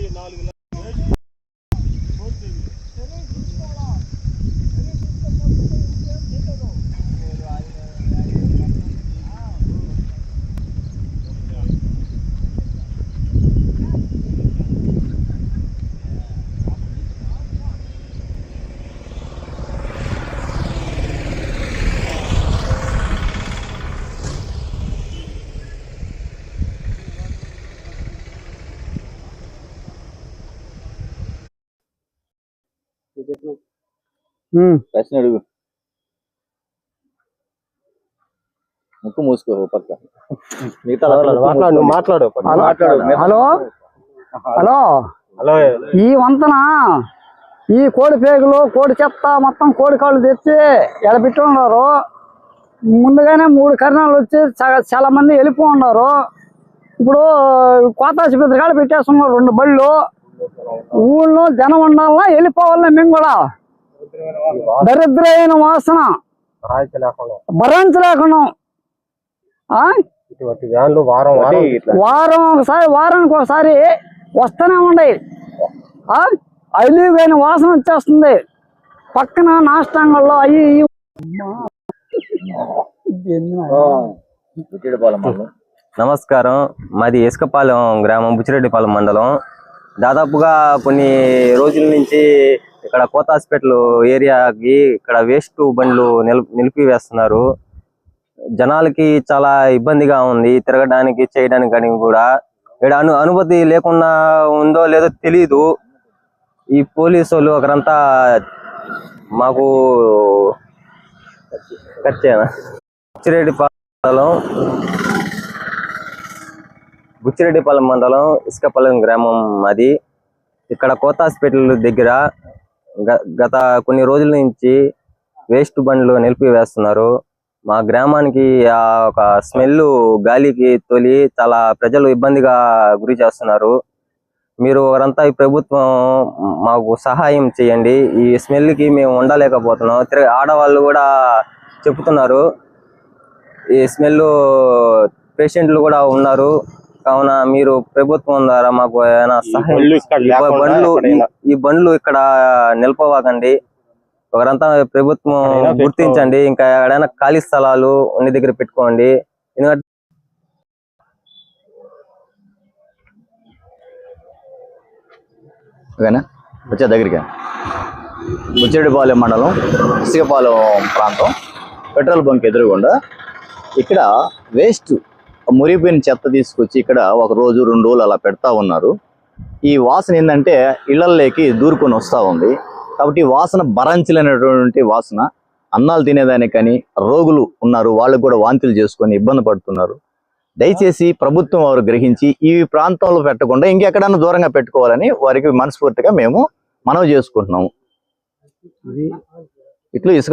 نال ప్రశ్న అడుగు. ముక్కు మూసుకో పక్క. మిగతా మాట్లాడు మాట్లాడు. మాట్లాడు హలో. హలో. హలో. ఈ వంతన ఈ కోడి పేగులు కోడి చెత్త మొత్తం కోడి కాళ్ళు తెచ్చి ఎడబెట్టి ఉన్నారు. ముందుగానే మూడు కరణాలు వచ్చి చాలా మంది వెళ్ళిపో ఉన్నారు. ఇప్పుడు కోత ఆసుపత్రి కాడ పెట్టేస్తున్నారు రెండు బళ్ళు. ఊళ్ళో జనం ఉండాలన్నా వెళ్ళిపోవాలన్నా మేము కూడా. దరిద్రైన వాసన. రాయితీ లేకుండా వారం వారం వారం ఒకసారి వారానికి ఒకసారి వస్తూనే ఉన్నాయి ఆ? అలివైన వాసన వచ్చేస్తుంది. పక్కన నాష్టాంగల్లో అయ్యి. నమస్కారం. మాది ఇసుకపాలెం గ్రామం బుచ్చిరెడ్డిపాలెం మండలం. దాదాపుగా కొన్ని రోజుల నుంచి ఇక్కడ కోత హాస్పిటల్ ఏరియాకి ఇక్కడ వేస్ట్ బండ్లు నిల్ నిలిపివేస్తున్నారు. జనాలకి చాలా ఇబ్బందిగా ఉంది. తిరగడానికి చేయడానికి కానీ కూడా. ఇక్కడ అను అనుమతి లేకుండా ఉందో లేదో తెలీదు. ఈ పోలీసు వాళ్ళు ఒకరంతా మాకు ఖర్చేనా బుచ్చిరెడ్డిపాలెం బుచ్చిరెడ్డిపాలెం మండలం ఇసుకపాలెం గ్రామం అది ఇక్కడ కోత హాస్పిటల్ దగ్గర గ- గత కొన్ని రోజుల నుంచి వేస్ట్ బండ్లు నిలిపివేస్తున్నారు మా గ్రామానికి ఆ ఒక స్మెల్ గాలికి తొలి చాలా ప్రజలు ఇబ్బందిగా గురి చేస్తున్నారు. మీరు వారంతా ఈ ప్రభుత్వం మాకు సహాయం చేయండి. ఈ స్మెల్కి మేము ఉండలేకపోతున్నాం. తిరిగి ఆడవాళ్ళు కూడా చెప్తున్నారు. ఈ స్మెల్ పేషెంట్లు కూడా ఉన్నారు. కావున మీరు ప్రభుత్వం ద్వారా మాకు ఏమైనా సహాయం బండ్లు ఇక్కడ ఈ బండ్లు ఎక్కడైనా. ఈ బండ్లు ఇక్కడ నిలపవాకండి. ఒకరంతా ప్రభుత్వం. గుర్తించండి. ఇంకా ఎక్కడైనా ఖాళీ స్థలాలు ఉన్న దగ్గర పెట్టుకోండి. ఎందుకంటే ఓకేనా? వచ్చే దగ్గరికి. బుచ్చిరెడ్డిపాలెం మండలం ఇసుకపాలెం ప్రాంతం. పెట్రోల్ బంక్ ఎదురుగుండా ఇక్కడ వేస్ట్ మురిగిపోయిన చెత్త తీసుకొచ్చి ఇక్కడ ఒక రోజు రెండు రోజులు అలా పెడతా ఉన్నారు. ఈ వాసన ఏంటంటే ఇళ్ళలోకి దూరుకొని వస్తూ ఉంది. కాబట్టి వాసన భరించలేనటువంటి వాసన. అన్నాలు తినేదానికి కానీ రోగులు ఉన్నారు. వాళ్ళకు కూడా వాంతులు చేసుకొని ఇబ్బంది పడుతున్నారు. దయచేసి ప్రభుత్వం వారు గ్రహించి ఈ ప్రాంతంలో పెట్టకుండా ఇంకెక్కడన్నా దూరంగా పెట్టుకోవాలని వారికి మనస్ఫూర్తిగా మేము మనవి చేసుకుంటున్నాము. ఇట్లు ఇసుక